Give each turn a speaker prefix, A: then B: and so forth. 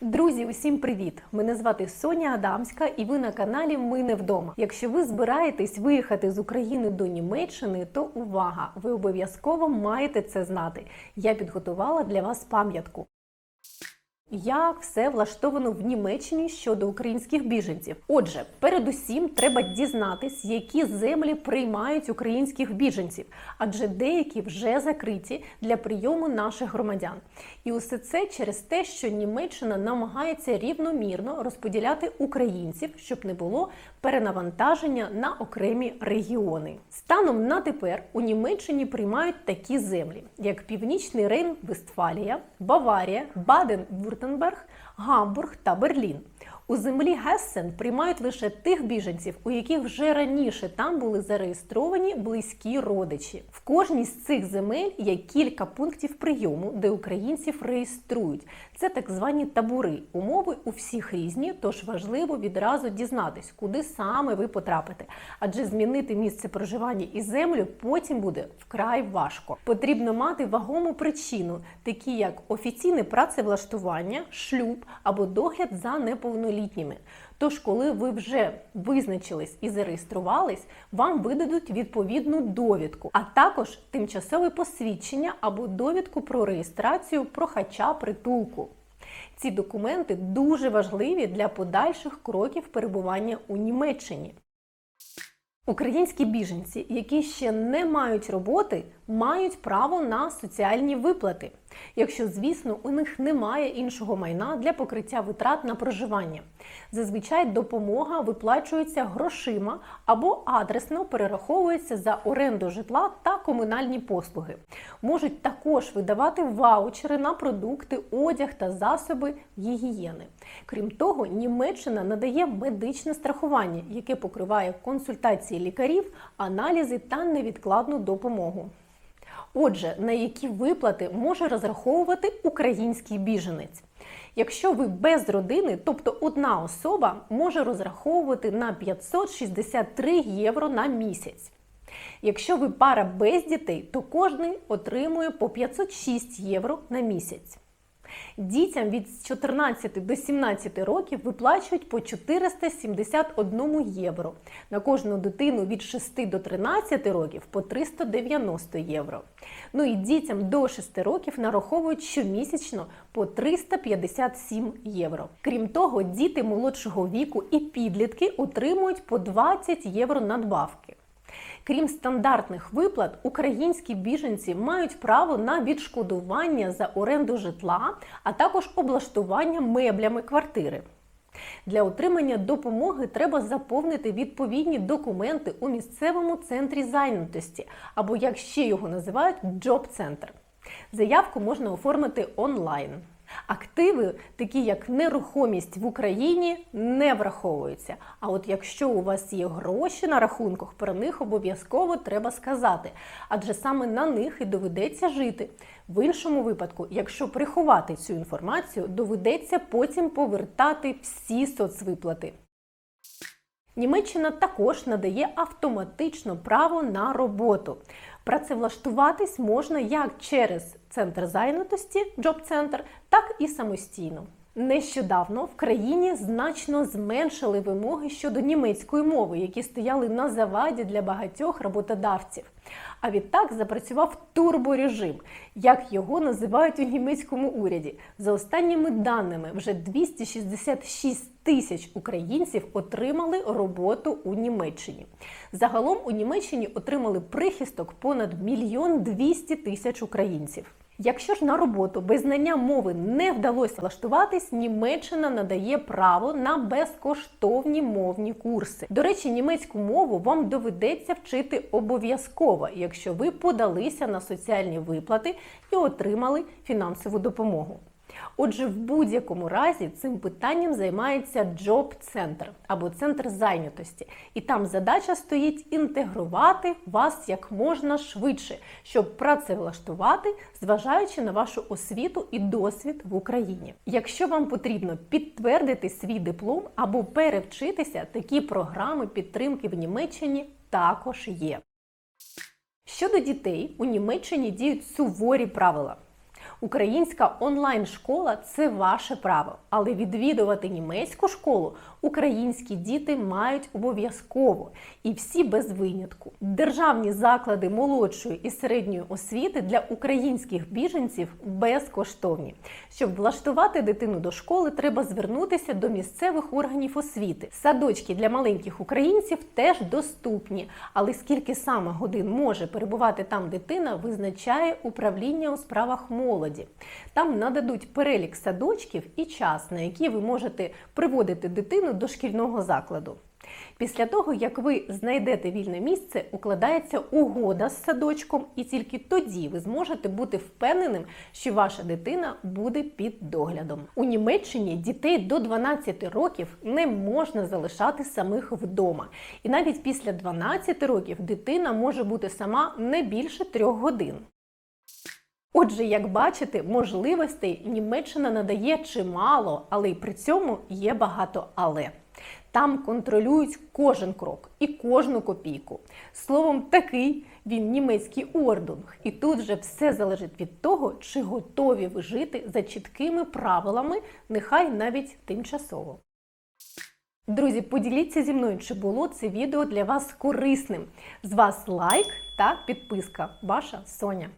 A: Друзі, усім привіт! Мене звати Соня Адамська, і ви на каналі Ми не вдома. Якщо ви збираєтесь виїхати з України до Німеччини, то увага! Ви обов'язково маєте це знати. Я підготувала для вас пам'ятку. Як все влаштовано в Німеччині щодо українських біженців? Отже, передусім треба дізнатись, які землі приймають українських біженців, адже деякі вже закриті для прийому наших громадян. І усе це через те, що Німеччина намагається рівномірно розподіляти українців, щоб не було перенавантаження на окремі регіони. Станом на тепер у Німеччині приймають такі землі, як Північний Рейн, Вестфалія, Баварія, Баден-Вюртемберг, Гамбург та Берлін. У землі Гессен приймають лише тих біженців, у яких вже раніше там були зареєстровані близькі родичі. В кожній з цих земель є кілька пунктів прийому, де українців реєструють. Це так звані табори. Умови у всіх різні, тож важливо відразу дізнатись, куди саме ви потрапите. Адже змінити місце проживання і землю потім буде вкрай важко. Потрібно мати вагому причину, такі як офіційне працевлаштування, шлюб або догляд за неповнолітніми. Тож, коли ви вже визначились і зареєструвались, вам видадуть відповідну довідку, а також тимчасове посвідчення або довідку про реєстрацію прохача притулку. Ці документи дуже важливі для подальших кроків перебування у Німеччині. Українські біженці, які ще не мають роботи, мають право на соціальні виплати, якщо, звісно, у них немає іншого майна для покриття витрат на проживання. Зазвичай допомога виплачується грошима або адресно перераховується за оренду житла та комунальні послуги. Можуть також видавати ваучери на продукти, одяг та засоби гігієни. Крім того, Німеччина надає медичне страхування, яке покриває консультації лікарів, аналізи та невідкладну допомогу. Отже, на які виплати може розраховувати український біженець? Якщо ви без родини, тобто одна особа може розраховувати на 563 євро на місяць. Якщо ви пара без дітей, то кожний отримує по 506 євро на місяць. Дітям від 14 до 17 років виплачують по 471 євро. На кожну дитину від 6 до 13 років по 390 євро. Ну і дітям до 6 років нараховують щомісячно по 357 євро. Крім того, діти молодшого віку і підлітки отримують по 20 євро надбавки. Крім стандартних виплат, українські біженці мають право на відшкодування за оренду житла, а також облаштування меблями квартири. Для отримання допомоги треба заповнити відповідні документи у місцевому центрі зайнятості, або як ще його називають джоб-центр. Заявку можна оформити онлайн. Активи, такі як нерухомість в Україні, не враховуються. А от якщо у вас є гроші на рахунках, про них обов'язково треба сказати, адже саме на них і доведеться жити. В іншому випадку, якщо приховати цю інформацію, доведеться потім повертати всі соцвиплати. Німеччина також надає автоматично право на роботу. Працевлаштуватись можна як через центр зайнятості, джоб-центр, так і самостійно. Нещодавно в країні значно зменшили вимоги щодо німецької мови, які стояли на заваді для багатьох роботодавців. А відтак запрацював турборежим, як його називають у німецькому уряді. За останніми даними, вже 266 тисяч українців отримали роботу у Німеччині. Загалом у Німеччині отримали прихисток понад мільйон 200 тисяч українців. Якщо ж на роботу без знання мови не вдалося влаштуватись, Німеччина надає право на безкоштовні мовні курси. До речі, німецьку мову вам доведеться вчити обов'язково, якщо ви подалися на соціальні виплати і отримали фінансову допомогу. Отже, в будь-якому разі цим питанням займається джоб-центр або центр зайнятості. І там задача стоїть інтегрувати вас як можна швидше, щоб працевлаштувати, зважаючи на вашу освіту і досвід в Україні. Якщо вам потрібно підтвердити свій диплом або перевчитися, такі програми підтримки в Німеччині також є. Щодо дітей, у Німеччині діють суворі правила. Українська онлайн-школа це ваше право, але відвідувати німецьку школу українські діти мають обов'язково і всі без винятку. Державні заклади молодшої і середньої освіти для українських біженців безкоштовні. Щоб влаштувати дитину до школи, треба звернутися до місцевих органів освіти. Садочки для маленьких українців теж доступні, але скільки саме годин може перебувати там дитина, визначає управління у справах молоді. Там нададуть перелік садочків і час, на який ви можете приводити дитину до шкільного закладу. Після того, як ви знайдете вільне місце, укладається угода з садочком, і тільки тоді ви зможете бути впевненим, що ваша дитина буде під доглядом. У Німеччині дітей до 12 років не можна залишати самих вдома. І навіть після 12 років дитина може бути сама не більше трьох годин. Отже, як бачите, можливостей Німеччина надає чимало, але й при цьому є багато але. Там контролюють кожен крок і кожну копійку. Словом, такий він німецький ордунг. І тут же все залежить від того, чи готові ви жити за чіткими правилами, нехай навіть тимчасово. Друзі, поділіться зі мною, чи було це відео для вас корисним. З вас лайк та підписка. Ваша Соня.